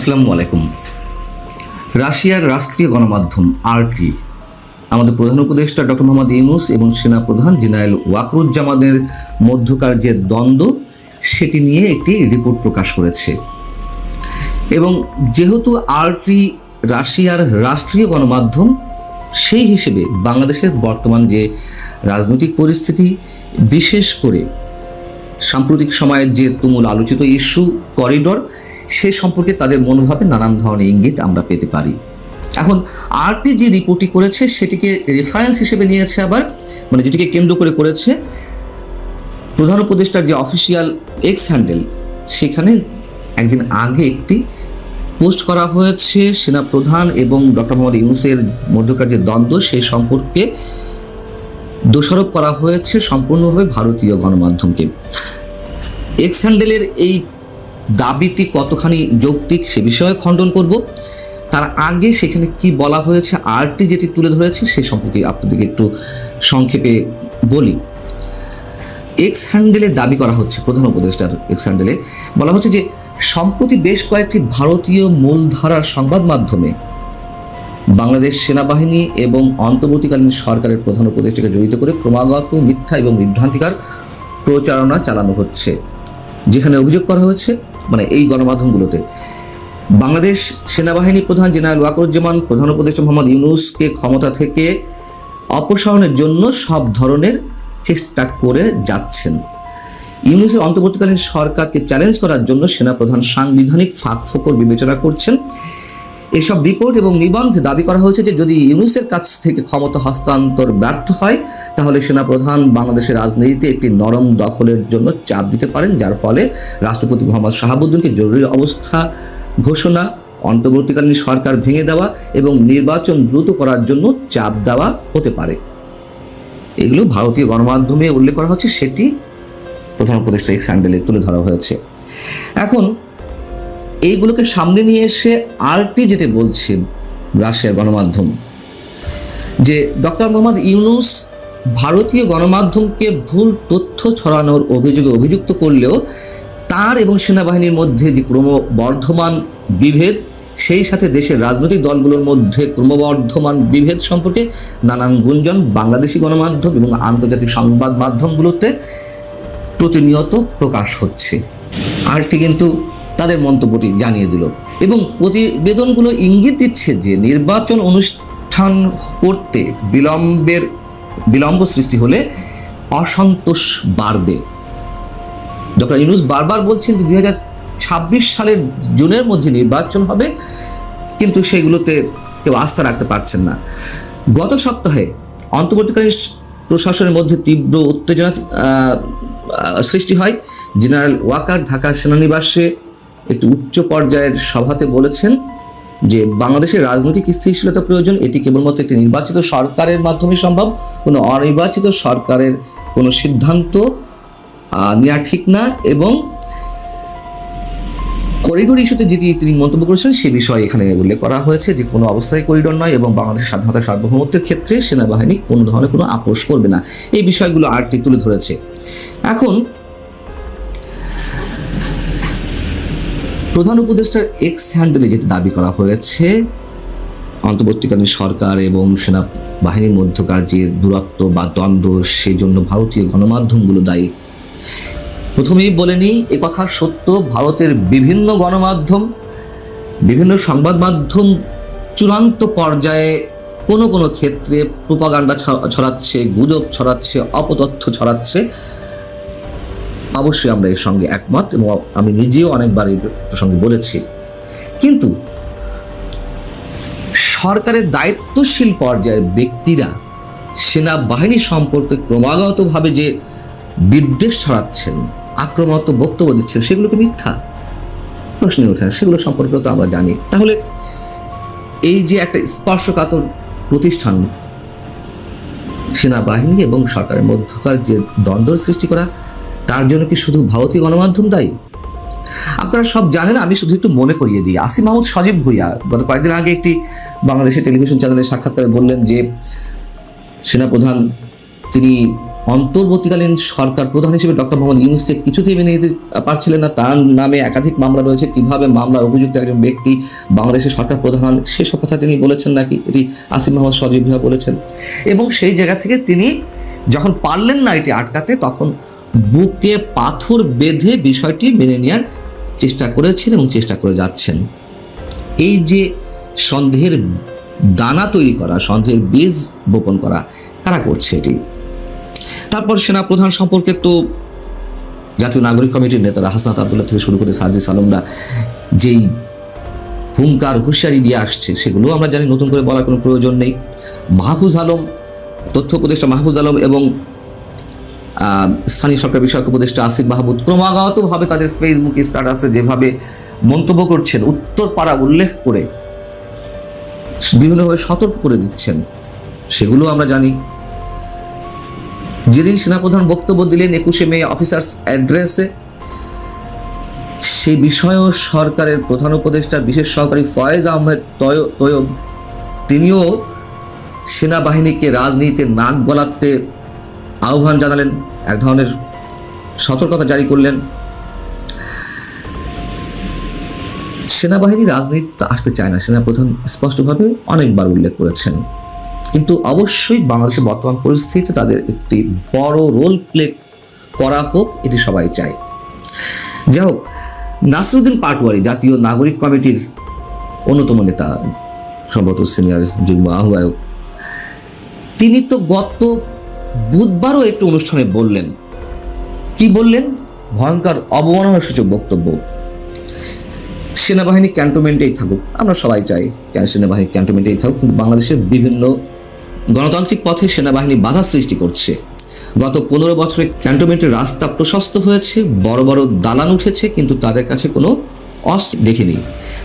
আসসালামু আলাইকুম। রাশিয়ার রাষ্ট্রীয় গণমাধ্যম আরটি, আমাদের প্রধান উপদেষ্টা ডক্টর মোহাম্মদ ইউনুস এবং সেনা প্রধান জেনারেল ওয়াকরুজ্জামানের মধ্যকার যে দ্বন্দ্ব, সেটি নিয়ে একটি রিপোর্ট প্রকাশ করেছে। এবং যেহেতু আরটি রাশিয়ার রাষ্ট্রীয় গণমাধ্যম, সেই হিসেবে বাংলাদেশের বর্তমান যে রাজনৈতিক পরিস্থিতি, বিশেষ করে সাম্প্রতিক সময়ের যে তুমুল আলোচিত ইস্যু, করিডর সে সম্পর্কে তাদের মনোভাবে নানান ধরনের ইঙ্গিত আমরা পেতে পারি। এখন আরটি যে রিপোর্টটি করেছে, সেটিকে রেফারেন্স হিসেবে নিয়েছে আবার মানে যেটিকে কেন্দ্র করে করেছে, প্রধান উপদেষ্টার যে অফিসিয়াল এক্স হ্যান্ডেল সেখানে একদিন আগে একটি পোস্ট করা হয়েছে, সেনা প্রধান এবং ডক্টর মোহাম্মদ ইউনুসের মধ্যকার যে দ্বন্দ্ব সেই সম্পর্কে দোষারোপ করা হয়েছে সম্পূর্ণভাবে ভারতীয় গণমাধ্যমকে। এক্স হ্যান্ডেলের এই দাবিটি কতখানি যৌক্তিক সে বিষয়ে খণ্ডন করব। তার আগে সেখানে কি বলা হয়েছে, আরটি যেটি তুলে ধরেছে সে সম্পর্কে আপনাদেরকে একটু সংক্ষেপে বলি। এক্স হ্যান্ডেলে দাবি করা হচ্ছে, প্রধান উপদেষ্টার এক্স হ্যান্ডেলে বলা হচ্ছে যে, সম্প্রতি বেশ কয়েকটি ভারতীয় মূলধারার সংবাদ মাধ্যমে বাংলাদেশ সেনাবাহিনী এবং অন্তর্বর্তীকালীন সরকারের প্রধান উপদেষ্টাকে জড়িত করে ক্রমাগত মিথ্যা এবং বিভ্রান্তিকার প্রচারণা চালানো হচ্ছে। যেখানে অভিযোগ করা হয়েছে মানে এই গণমাধ্যমগুলোতে। বাংলাদেশ সেনাবাহিনী প্রধান জেনারেল ওয়াকরুজ্জামান, প্রধান উপদেষ্টা মোহাম্মদ ইউনুসকে ক্ষমতা থেকে অপসারণের জন্য সব ধরনের চেষ্টা করে যাচ্ছেন। ইউনুসের অন্তর্বর্তীকালীন সরকারকে চ্যালেঞ্জ করার জন্য সেনাপ্রধান সাংবিধানিক ফাঁক ফোকর বিবেচনা করছেন। এসব রিপোর্ট এবং নিবন্ধে দাবি করা হয়েছে যে যদি ইউনুসের কাছ থেকে ক্ষমতা হস্তান্তর ব্যর্থ হয়, তাহলে সেনাপ্রধান বাংলাদেশের রাজনীতিতে একটি নরম দখলের জন্য চাপ দিতে পারেন, যার ফলে রাষ্ট্রপতি মোহাম্মদ শাহাবুদ্দিনকে জরুরি অবস্থা ঘোষণা, অন্তর্বর্তীকালীন সরকার ভেঙে দেওয়া এবং নির্বাচন দ্রুত করার জন্য চাপ দেওয়া হতে পারে। এগুলো ভারতীয় গণমাধ্যমে উল্লেখ করা হচ্ছে, সেটি প্রধান উপদেষ্টা এক্স হ্যান্ডেলে তুলে ধরা হয়েছে। এখন এইগুলোকে সামনে নিয়ে এসে আরটি যেটা বলছে রাশিয়ার গণমাধ্যম, যে ডক্টর মোহাম্মদ ইউনুস ভারতীয় গণমাধ্যমকে ভুল তথ্য ছড়ানোর অভিযোগে অভিযুক্ত করলেও তার এবং সেনাবাহিনীর মধ্যে যে ক্রমবর্ধমান বিভেদ, সেই সাথে দেশের রাজনৈতিক দলগুলোর মধ্যে ক্রমবর্ধমান বিভেদ সম্পর্কে নানান গুঞ্জন বাংলাদেশি গণমাধ্যম এবং আন্তর্জাতিক সংবাদ মাধ্যমগুলোতে প্রতিনিয়ত প্রকাশ হচ্ছে। আরটি কিন্তু তাদের মন্তব্যটি জানিয়ে দিল। এবং প্রতিবেদনগুলো ইঙ্গিত দিচ্ছে যে নির্বাচন অনুষ্ঠান করতে বিলম্বের, বিলম্ব সৃষ্টি হলে অসন্তোষ বাড়বে। ডক্টর ইউনুস বারবার বলছেন যে দুই ছাব্বিশ সালের জুনের মধ্যে নির্বাচন হবে, কিন্তু সেগুলোতে কেউ আস্থা রাখতে পারছেন না। গত সপ্তাহে অন্তর্বর্তীকালীন প্রশাসনের মধ্যে তীব্র উত্তেজনা সৃষ্টি হয়। জেনারেল ওয়াকার, ঢাকা সেনানিবাসে একটি উচ্চ পর্যায়ের সভাতে বলেছেন যে বাংলাদেশের রাজনৈতিক স্থিতিশীলতা প্রয়োজন, এটি কেবলমাত্র একটি নির্বাচিত সরকারের মাধ্যমে সম্ভব, কোনো অনির্বাচিত সরকারের কোনো সিদ্ধান্ত নেওয়া ঠিক না এবং করিডোর ইস্যুতে যেটি তিনি মন্তব্য করেছেন, সে বিষয়ে এখানে উল্লেখ করা হয়েছে যে কোনো অবস্থায় করিডোর নয় এবং বাংলাদেশের স্বাধীনতা সার্বভৌমত্বের ক্ষেত্রে সেনাবাহিনী কোনো ধরনের কোনো আপোষ করবে না। এই বিষয়গুলো আরটি তুলে ধরেছে। এখন প্রধান উপদেষ্টার এক্স হ্যান্ডেলে যেটি দাবি করা হয়েছে, অন্তর্বর্তীকালীন সরকার এবং সেনা বাহিনীর মধ্যকার যে দূরত্ব বা দ্বন্দ্ব সেই জন্য ভারতীয় গণমাধ্যমগুলো দায়ী। প্রথমেই বলে নিই কথা সত্য, ভারতের বিভিন্ন গণমাধ্যম, বিভিন্ন সংবাদ মাধ্যম চূড়ান্ত পর্যায়ে কোনো কোনো ক্ষেত্রে প্রোপাগান্ডা ছড়াচ্ছে, গুজব ছড়াচ্ছে, অপতথ্য ছড়াচ্ছে। অবশ্যই আমরা এর সঙ্গে একমত এবং আমি নিজেও অনেকবার এই প্রসঙ্গে বলেছি। কিন্তু সরকারের দায়িত্বশীল পর্যায়ের ব্যক্তিরা সেনাবাহিনী সম্পর্কে ক্রমাগতভাবে যে বিদ্বেষ ছড়াচ্ছেন, আক্রমণাত্মক বক্তব্য দিচ্ছেন, সেগুলোকে মিথ্যা প্রশ্নে ওঠে না। সেগুলো সম্পর্কে তো আমরা জানি। তাহলে এই যে একটা স্পর্শকাতর প্রতিষ্ঠান, সেনাবাহিনী এবং সরকারের মধ্যকার যে দ্বন্দ্ব সৃষ্টি করা তার জন্য কি শুধু ভারতীয় গণমাধ্যম দায়ী? আপনারা সব জানেন, আমি শুধু একটু মনে করিয়ে দিই। আসিম মাহমুদ সজীব ভুইয়া, গত কয়েকদিন আগে একটি বাংলাদেশের টেলিভিশন চ্যানেলে সাক্ষাৎকারে বললেন যে, সেনাপ্রধান তিনি অন্তর্বর্তীকালীন সরকার প্রধান হিসেবে ডক্টর মোহাম্মদ ইউনুসকে কিছুতেই মেনে নিতে পারছিলেন না। তার নামে একাধিক মামলা রয়েছে। কীভাবে মামলা অভিযুক্ত একজন ব্যক্তি বাংলাদেশের সরকার প্রধান সেসব কথা তিনি বলেছেন নাকি? এটি আসিফ মোহাম্মদ সজীব ভিয়া বলেছেন। এবং সেই জায়গা থেকে তিনি যখন পারলেন না এটি আটকাতে, তখন বুকে পাথর বেঁধে বিষয়টি মেনে নেওয়ার চেষ্টা করেছেন এবং চেষ্টা করে যাচ্ছেন। এই যে সন্দেহের দানা তৈরি করা, সন্দেহের বীজ বপন করা, কারা করছে এটি? তারপর সেনাপ্রধান সম্পর্কে তো জাতীয় নাগরিক কমিটির নেতারা হাসনাত আবদুল্লাহ থেকে শুরু করে সাজিদ আলমরা যেই হুঙ্কার, হুঁশিয়ারি দিয়ে আসছে সেগুলো আমরা জানি, নতুন করে বলার কোনো প্রয়োজন নেই। মাহফুজ আলম, তথ্য উপদেষ্টা মাহফুজ আলম এবং স্থানীয় সরকার বিষয়ক উপদেষ্টা আসিফ মাহমুদ ক্রমাগতভাবে তাদের ফেসবুক স্ট্যাটাসে যেভাবে মন্তব্য করছেন, উত্তরপাড়া উল্লেখ করে বিভিন্নভাবে সতর্ক করে দিচ্ছেন, সেগুলো আমরা জানি। যেদিন সেনাপ্রধান বক্তব্য দিলেন একুশে মে অফিসার্স অ্যাড্রেসে সেই বিষয়েও সরকারের প্রধান উপদেষ্টা, বিশেষ সহকারী ফয়েজ আহমেদ তয়- তৈয়ব, তিনিও সেনাবাহিনীকে রাজনীতিতে নাক গলাতে আহ্বান জানালেন। এক ধরনের সতর্কতা জারি করলেন। সেনাবাহিনী রাজনীতিতে আসতে চায় না। সেনাপ্রধান স্পষ্টভাবে অনেকবার উল্লেখ করেছেন। কিন্তু অবশ্যই বাংলাদেশের বর্তমান পরিস্থিতিতে তাদের একটি বড় রোল প্লে করা হোক, এটি সবাই চায়। যাই হোক, নাসরুদ্দিন পাটোয়ারি জাতীয় নাগরিক কমিটির অন্যতম নেতা, সম্ভবত সিনিয়র যুগ্ম আহ্বায়ক। তিনি তো গত বুধবারও একটি অনুষ্ঠানে বললেন। কি বললেন? ভয়ঙ্কর অবমাননার সূচক বক্তব্য। সেনাবাহিনী ক্যান্টনমেন্টেই থাকুক, আমরা সবাই চাই সেনাবাহিনী ক্যান্টনমেন্টেই থাকুক, কিন্তু বাংলাদেশের বিভিন্ন গণতান্ত্রিক পথে সেনাবাহিনী বাধা সৃষ্টি করছে। গত পনেরো বছরে ক্যান্টনমেন্টের রাস্তা প্রশস্ত হয়েছে, বড় বড় দালান উঠেছে, কিন্তু তাদের কাছে কোনো অস্ত্র দেখিনি।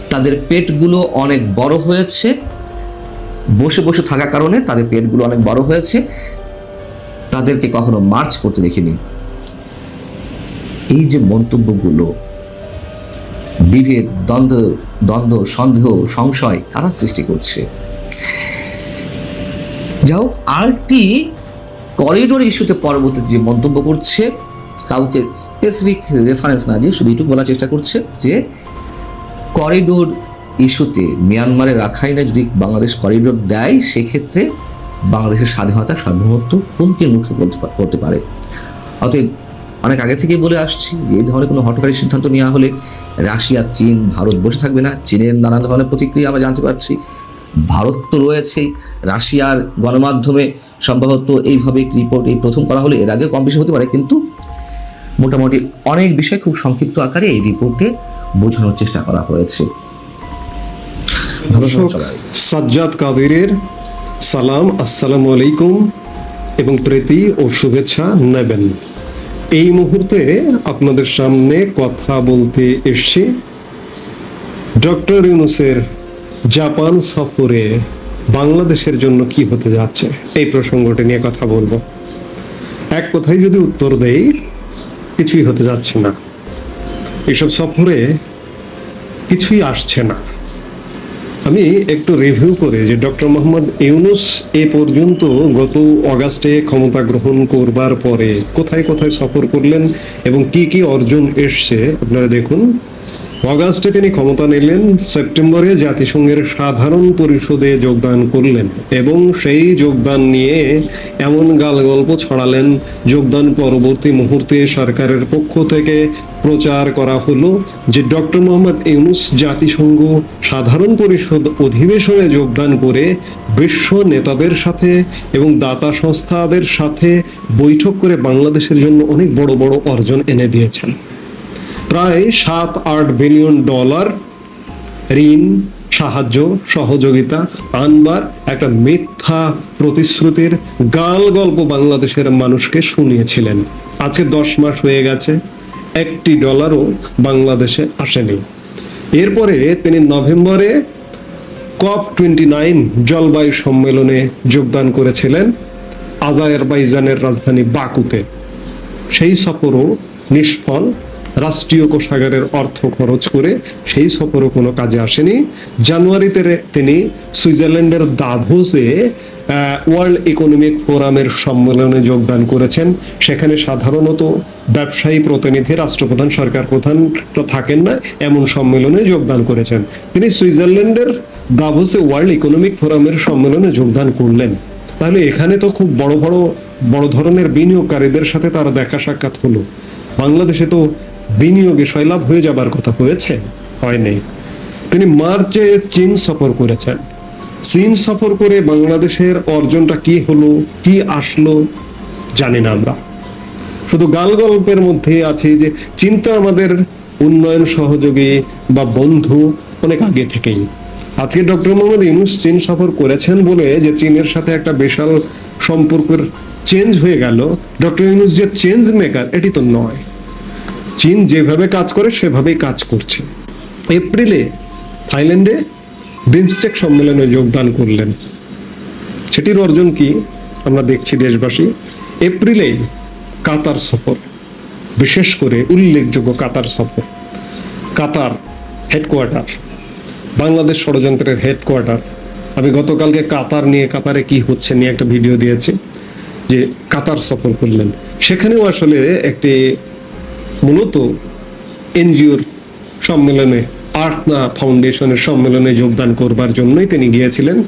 তাদের পেটগুলো অনেক বড় হয়েছে। বসে বসে থাকার কারণে তাদের পেটগুলো অনেক বড় হয়েছে। তাদেরকে কখনো মার্চ করতে দেখিনি। এই যে মন্তব্যগুলো, বিভেদ, দ্বন্দ্ব দ্বন্দ্ব, সন্দেহ, সংশয় কারা সৃষ্টি করছে? যাই হোক আরটি করিডোর ইস্যুতে পরবর্তী যে মন্তব্য করছে, কাউকে স্পেসিফিক রেফারেন্স না দিয়ে শুধু এটুকু বলার চেষ্টা করছে যে করিডোর ইস্যুতে মিয়ানমারে রাখাইনে যদি বাংলাদেশ করিডোর দেয়, সেক্ষেত্রে বাংলাদেশের স্বাধীনতা সার্বভৌমত্ব হুমকির মুখে বলতে পড়তে পারে। অতএব অনেক আগে থেকেই বলে আসছি এই ধরনের কোনো হটকারী সিদ্ধান্ত নেওয়া হলে রাশিয়া চীন ভারত বসে থাকবে না। চীনের নানান ধরনের প্রতিক্রিয়া আমরা জানতে পারছি। ভারত তো রয়েছেই রাশিয়ার গণমাধ্যমে। সম্ভবত এইভাবে একটি রিপোর্ট এই প্রথম করা হলে এর আগে কম বেশি হতে পারে। কিন্তু মোটামুটি অনেক বিষয় খুব সংক্ষিপ্ত আকারে এই রিপোর্টে বোঝানোর চেষ্টা করা হয়েছে। সাজ্জাদ কাদেরের সালাম, আসসালামু আলাইকুম এবং প্রীতি ও শুভেচ্ছা নেবেন। এই মুহূর্তে আপনাদের সামনে কথা বলতে এসছি ডক্টর ইউনুসের জাপান সফরে বাংলাদেশের জন্য কি হতে যাচ্ছে, এই প্রসঙ্গটি নিয়ে কথা বলব। এক কথায় যদি উত্তর দেই, কিছুই হতে যাচ্ছে না। এসব সফরে কিছুই আসছে না। আমি একটু রিভিউ করে যে ডক্টর মোহাম্মদ ইউনুস এ পর্যন্ত গত অগাস্টে ক্ষমতা গ্রহণ করবার পরে কোথায় কোথায় সফর করলেন এবং কি কি অর্জন এসছে? আপনারা দেখুন। অগাস্টে তিনি ক্ষমতা নিলেন, সেপ্টেম্বরে জাতিসংঘের সাধারণ পরিষদে যোগদান করলেন এবং সেই যোগদান নিয়ে এমন গালগল্প ছড়ালেন, যোগদান পরবর্তী মুহূর্তে সরকারের পক্ষ থেকে প্রচার করা হলো যে ডক্টর মোহাম্মদ ইউনুস জাতিসংঘ সাধারণ পরিষদ অধিবেশনে যোগদান করে বিশ্ব নেতাদের সাথে এবং দাতা সংস্থাদের সাথে বৈঠক করে বাংলাদেশের জন্য অনেক বড় বড় অর্জন এনে দিয়েছেন। প্রায় সাত আট বিলিয়ন ডলার ঋণ, সাহায্য, সহযোগিতা আনবার একটা মিথ্যা প্রতিশ্রুতির গাল গল্প বাংলাদেশের মানুষকে শুনিয়েছিলেন। আজকে দশ মাস হয়ে গেছে, একটি ডলারও বাংলাদেশে আসেনি। এরপরে তিনি নভেম্বরে কপ টোয়েন্টি নাইন জলবায়ু সম্মেলনে যোগদান করেছিলেন আজারবাইজানের রাজধানী বাকুতে। সেই সফরও নিষ্ফল। রাষ্ট্রীয় কোষাগারের অর্থ খরচ করে সেই সফরও কোনো কাজে আসেনি। জানুয়ারিতে তিনি সুইজারল্যান্ডের দাভোসে ওয়ার্ল্ড ইকোনমিক ফোরামের সম্মেলনে যোগদান করেছেন। সেখানে সাধারণত ব্যবসায়ী প্রতিনিধি, রাষ্ট্রপ্রধান, সরকার প্রধান থাকেন না, এমন সম্মেলনে যোগদান করেছেন। তিনি সুইজারল্যান্ডের দাভোসে ওয়ার্ল্ড ইকোনমিক ফোরামের সম্মেলনে যোগদান করলেন। তাহলে এখানে তো খুব বড় বড় বড় ধরনের বিনিয়োগকারীদের সাথে তার দেখা সাক্ষাৎ হলো। বাংলাদেশে তো বিনিয়োগে সয়লাভ হয়ে যাবার কথা হয়েছে হয়নি তিনি মার্চে চীন সফর করেছেন। চীন সফর করে বাংলাদেশের অর্জনটা কি হলো, কি আসলো, জানি না আমরা। শুধু গাল গল্পের মধ্যে আছে যে চিন্তা আমাদের উন্নয়ন সহযোগী বা বন্ধু অনেক আগে থেকেই। আজকে ডক্টর মোহাম্মদ ইউনুস চীন সফর করেছেন বলে যে চীনের সাথে একটা বিশাল সম্পর্কের চেঞ্জ হয়ে গেল, ডক্টর ইউনুস যে চেঞ্জ মেকার এটি তো নয়। চীন যেভাবে কাজ করে, সেভাবেই কাজ করছে। এপ্রিলে থাইল্যান্ডে বিমস্টেক সম্মেলনে যোগদান করলেন। সেটির অর্জন কি আমরা দেখছি দেশবাসী। এপ্রিলে কাতার সফর, বিশেষ করে উল্লেখযোগ্য কাতার সফর। কাতার হেডকোয়ার্টার, বাংলাদেশ ষড়যন্ত্রের হেডকোয়ার্টার। আমি গতকালকে কাতার নিয়ে, কাতারে কি হচ্ছে নিয়ে একটা ভিডিও দিয়েছি, যে কাতার সফর করলেন। সেখানেও আসলে একটি মূলত এনজিওর সম্মেলনে আর্টনা ফাউন্ডেশনের সম্মেলনে যোগদান করবার জন্যই তিনি গিয়েছিলেন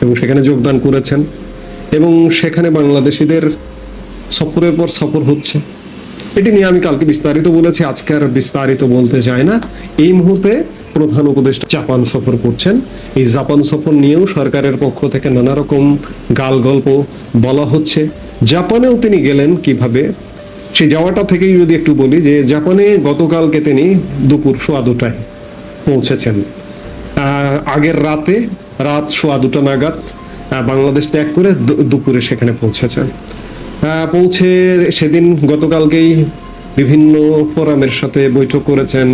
এবং সেখানে যোগদান করেছেন এবং সেখানে বাংলাদেশিদের সফরের পর সফর হচ্ছে। এটি নিয়ে আমি কালকে বিস্তারিত বলেছি, আজকে আর বিস্তারিত বলতে চাই না। এই মুহূর্তে প্রধান উপদেষ্টা জাপান সফর করছেন। এই জাপান সফর নিয়েও সরকারের পক্ষ থেকে নানা রকম গাল গল্প বলা হচ্ছে। জাপানেও তিনি গেলেন কীভাবে? সেই যাওয়াটা থেকেই যদি একটু বলি যে জাপানে গতকালকে তিনি দুপুর সোয়া দুটায় পৌঁছেছেন। আগের রাতে রাত সোয়া দুটা নাগাদ বাংলাদেশ ত্যাগ করে দুপুরে সেখানে পৌঁছেছেন। পৌঁছে সেদিন গতকালকেই বিভিন্ন ফোরামের সাথে বৈঠক করেছেন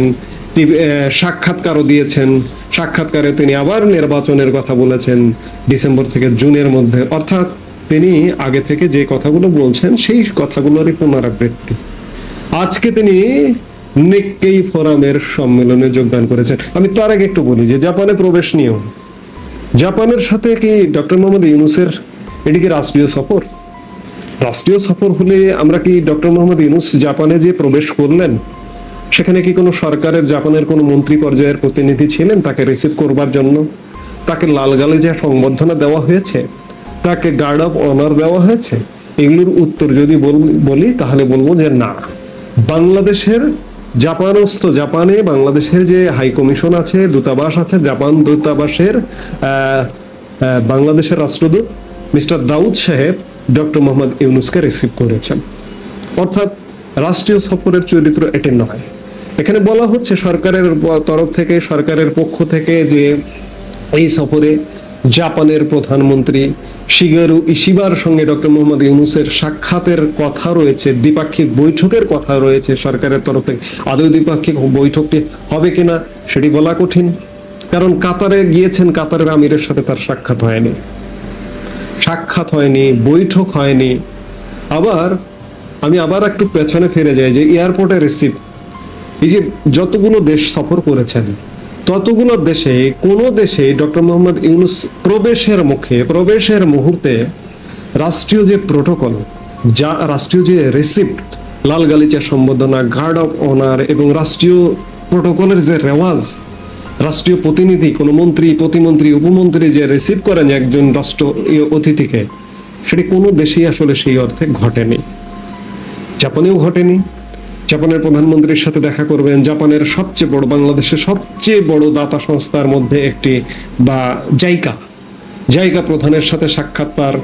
সাক্ষাৎকারও দিয়েছেন। সাক্ষাৎকারে তিনি আবার নির্বাচনের কথা বলেছেন, ডিসেম্বর থেকে জুনের মধ্যে। অর্থাৎ তিনি আগে থেকে যে কথাগুলো বলছেন, সেই কথাগুলোরই পুনরাবৃত্তি। আজকে তিনি নিক্কেই ফোরামের সম্মেলনে যোগদান করেছেন। আমি তার আগে একটু বলি যে, জাপানে প্রবেশ নিয়েও। জাপানের সাথে কি ডক্টর মোহাম্মদ ইউনুসের, এটি কি রাষ্ট্রীয় সফর? রাষ্ট্রীয় সফর হলে আমরা কি ডক্টর মোহাম্মদ ইউনুস জাপানে যে প্রবেশ করলেন, সেখানে কি কোনো সরকারের, জাপানের কোনো মন্ত্রী পর্যায়ের প্রতিনিধি ছিলেন তাকে রিসিভ করবার জন্য? তাকে লাল গালে যে সংবর্ধনা দেওয়া হয়েছে? তাকে গার্ড অফ অনার দেওয়া হয়েছে। এগুলোর উত্তর যদি বল- তাহলে বলব যে না। বাংলাদেশের জাপানস্থ জাপানে বাংলাদেশের যে হাই কমিশন আছে, দূতাবাস আছে, জাপান দূতাবাসের বাংলাদেশের রাষ্ট্রদূত মিস্টার দাউদ সাহেব ডক্টর মোহাম্মদ ইউনুসকে রিসিভ করেছেন। অর্থাৎ রাষ্ট্রীয় সফরের চরিত্র এটি নয়। এখানে বলা হচ্ছে সরকারের তরফ থেকে, সরকারের পক্ষ থেকে যে এই সফরে জাপানের প্রধানমন্ত্রী শিগারু ইশিবার সঙ্গে ডক্টর মোহাম্মদ ইউনুসের সাক্ষাতের কথা রয়েছে, দ্বিপাক্ষিক বৈঠকের কথা রয়েছে সরকারের তরফে। আদৌ দ্বিপাক্ষিক বৈঠকটি হবে কিনা সেটি বলা কঠিন, কারণ কাতারে গিয়েছেন কাতারের আমিরের সাথে তার সাক্ষাৎ হয়নি। সাক্ষাৎ হয়নি, বৈঠক হয়নি। আবার আমি আবার একটু পেছনে ফিরে যাই যে এয়ারপোর্টে রিসিভ, এই যে যতগুলো দেশ সফর করেছেন ততগুলো দেশে, কোনো দেশে ডক্টর মোহাম্মদ ইউনুস প্রবেশের মুখে, প্রবেশের মুহূর্তে রাষ্ট্রীয় যে প্রোটোকল, যা রাষ্ট্রীয় যে রিসিপ্ট, লাল গালিচা সম্বোধনা, গার্ড অফ অনার এবং রাষ্ট্রীয় প্রোটোকলের যে রেওয়াজ, রাষ্ট্রীয় প্রতিনিধি, কোনো মন্ত্রী, প্রতিমন্ত্রী, উপমন্ত্রী যে রিসিভ করেন একজন রাষ্ট্র ইয়ে অতিথিকে, সেটি কোনো দেশেই আসলে সেই অর্থে ঘটেনি। জাপানেও ঘটেনি। জাপানের প্রধানমন্ত্রীর সাথে দেখা করবেন। জাপানের সবচেয়ে বড়, বাংলাদেশের সবচেয়ে বড় দাতা সংস্থার মধ্যে একটি বা জাইকা। জায়গা প্রধানের সাথে সাক্ষাৎ পার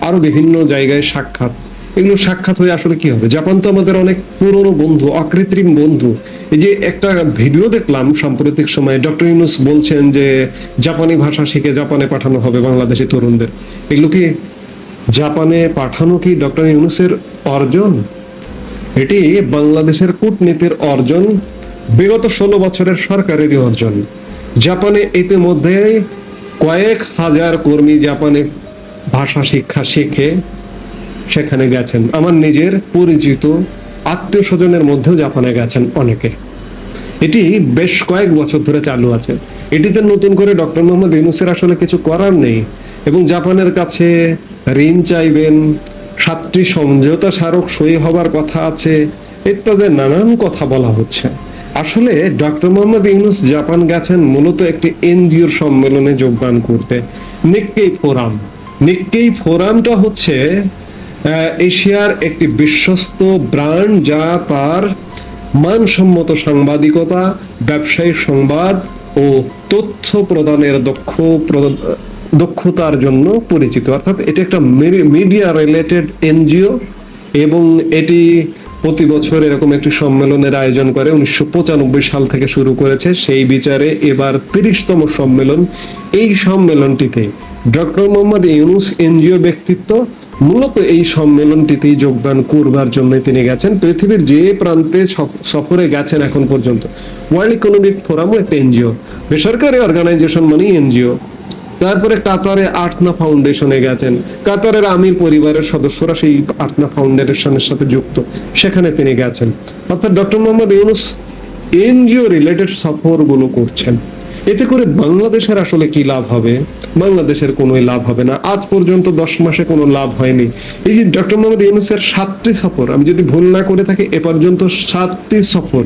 আরও বিভিন্ন জায়গায় সাক্ষাৎ। এগুলো সাক্ষাৎ হয়ে আসলে কি হবে? জাপান তো আমাদের অনেক পুরনো বন্ধু, অকৃত্রিম বন্ধু। এই যে একটা ভিডিও দেখলাম সাম্প্রতিক সময়ে, ডক্টর ইউনুস বলছেন যে জাপানি ভাষা শিখে জাপানে পাঠানো হবে বাংলাদেশি তরুণদের। এগুলো কি জাপানে পাঠানো কি ডক্টর ইউনুসের অর্জন? এটি বাংলাদেশের কূটনীতির অর্জন, বিগত ষোলো বছরের সরকারেরই অর্জন। জাপানে ইতিমধ্যে কয়েক হাজার কর্মী জাপানে ভাষা শিক্ষা শিখে সেখানে গেছেন। আমার নিজের পরিচিত আত্মীয় স্বজনের মধ্যেও জাপানে গেছেন অনেকে। এটি বেশ কয়েক বছর ধরে চালু আছে। এটিতে নতুন করে ডক্টর মোহাম্মদ ইউনুসের আসলে কিছু করার নেই এবং জাপানের কাছে ঋণ চাইবেন সাতটি সমঝোতা স্মারক সই হবার কথা আছে ইত্যাদি নানান কথা বলা হচ্ছে। আসলে, ডক্টর মোহাম্মদ ইউনুস জাপান গেছেন মূলত একটি এনজিওর সম্মেলনে যোগদান করতে। Nikkei forum. নিক্কেই ফোরামটা হচ্ছে এশিয়ার একটি বিশ্বস্ত ব্র্যান্ড যা তার মানসম্মত সাংবাদিকতা, ব্যবসায়িক সংবাদ ও তথ্য প্রদানের দক্ষ দক্ষতার জন্য পরিচিত। অর্থাৎ এটি একটা মিডিয়া রিলেটেড এনজিও এবং এটি প্রতি বছর এরকম একটি সম্মেলনের আয়োজন করে। উনিশশো পঁচানব্বই সাল থেকে শুরু করেছে। সেই বিচারে এবার তিরিশতম সম্মেলন। এই সম্মেলনটিতে ডক্টর মোহাম্মদ ইউনুস এনজিও ব্যক্তিত্ব মূলত এই সম্মেলনটিতেই যোগদান করবার জন্য তিনি গেছেন। পৃথিবীর যে প্রান্তে সফ- সফরে গেছেন এখন পর্যন্ত। ওয়ার্ল্ড ইকোনমিক ফোরামও একটা এনজিও বেসরকারি অর্গানাইজেশন মানে এনজিও তারপরে কাতারে আর্টনা ফাউন্ডেশনে গেছেন। কাতারের আমির পরিবারের সদস্যরা সেই আর্টনা ফাউন্ডেশনের সাথে যুক্ত। সেখানে তিনি গেছেন। অর্থাৎ doctor Mohammad Yunus NGO related সফরগুলো করছেন। এতে করে বাংলাদেশের আসলে কি লাভ হবে? বাংলাদেশের কোনো লাভ হবে না। আজ পর্যন্ত দশ মাসে কোনো লাভ হয়নি। এই যে ডক্টর মোহাম্মদ ইউনুসের সাতটি সফর, আমি যদি ভুল না করে থাকি, এ পর্যন্ত সাতটি সফর।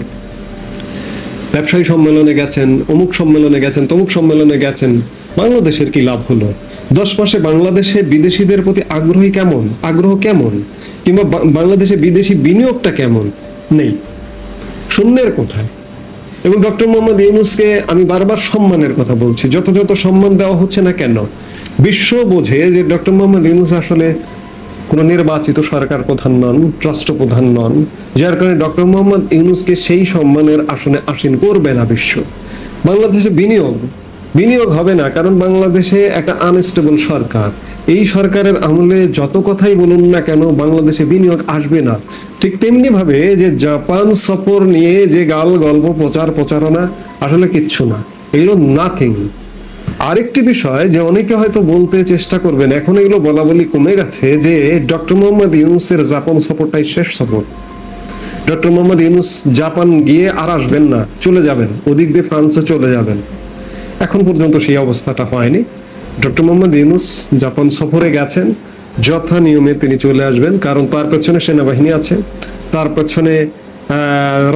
ব্যবসায়ী সম্মেলনে গেছেন, অমুক সম্মেলনে গেছেন, তমুক সম্মেলনে গেছেন। বাংলাদেশের কি লাভ হলো? দশ মাসে বাংলাদেশে বিদেশিদের প্রতি আগ্রহী কেমন? আগ্রহ কেমন? কিংবা বাংলাদেশে বিদেশি বিনিয়োগটা কেমন? নেই। শূন্যের কোঠায়। এবং ডক্টর মোহাম্মদ ইউনুসকে আমি বারবার সম্মানের কথা বলছি, যথাযথ সম্মান দেওয়া হচ্ছে না কেন? বিশ্ব বোঝে যে ডক্টর মোহাম্মদ ইউনুস আসলে কোন নির্বাচিত সরকার প্রধান নন, রাষ্ট্রপ্রধান নন, যার কারণে ডক্টর মোহাম্মদ ইউনুসকে সেই সম্মানের আসনে আসীন করবে না বিশ্ব। বাংলাদেশে বিনিয়োগ বিনিয়োগ হবে না, কারণ বাংলাদেশে একটা আনস্টেবল সরকার। এই সরকারের আমলে যত কথাই বলুন না কেন, বাংলাদেশে বিনিয়োগ আসবে না। ঠিক তেমনি ভাবে যে জাপান সফর নিয়ে যে গাল গল্প, প্রচার প্রচারণা, আসলে কিচ্ছু না। এগুলো নাথিং আরেকটি বিষয় যে অনেকে হয়তো বলতে চেষ্টা করবেন, এখন এগুলো বলা বলি কমে গেছে যে ডক্টর মোহাম্মদ ইউনুসের জাপান সফরটাই শেষ সফর। ডক্টর মোহাম্মদ ইউনুস জাপান গিয়ে আর আসবেন না, চলে যাবেন। ওদিক দিয়ে ফ্রান্সে চলে যাবেন। এখন পর্যন্ত সেই অবস্থাটা হয়নি। ডক্টর মোহাম্মদ ইউনুস জাপান সফরে গেছেন। যথা নিয়মে তিনি চলে আসবেন, কারণ তার পেছনে সেনাবাহিনী আছে, তার পেছনে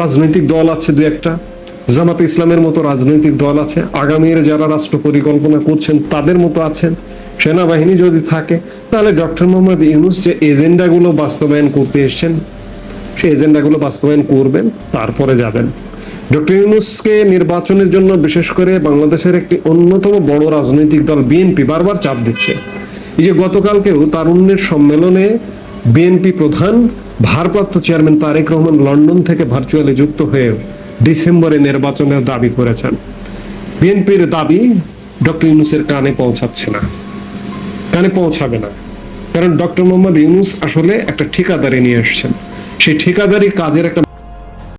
রাজনৈতিক দল আছে দু একটা। জামাত ইসলামের মতো রাজনৈতিক দল আছে। আগামীর যারা রাষ্ট্র পরিকল্পনা করছেন, তাদের মতো আছেন। সেনাবাহিনী যদি থাকে, তাহলে ডক্টর মোহাম্মদ ইউনুস যে এজেন্ডাগুলো বাস্তবায়ন করতে এসেছেন সেই এজেন্ডাগুলো বাস্তবায়ন করবেন, তারপরে যাবেন। ডক্টর ইউনুসকে নির্বাচনের জন্য বিশেষ করে বাংলাদেশের একটি অন্যতম বড় রাজনৈতিক দল বিএনপি বারবার চাপ দিচ্ছে। এই যে গতকালকেও তারুণ্যের সম্মেলনে বিএনপি প্রধান, ভারপ্রাপ্ত চেয়ারম্যান তারেক রহমান লন্ডন থেকে ভার্চুয়ালি যুক্ত হয়ে ডিসেম্বরে নির্বাচনের দাবি করেছেন। বিএনপির দাবি ডক্টর ইউনুসের কানে পৌঁছাচ্ছে না। কানে পৌঁছাবে না। কারণ ডক্টর মোহাম্মদ ইউনুস আসলে একটা ঠিকাদারি নিয়ে এসেছেন। সেই ঠিকাদারি কাজের একটা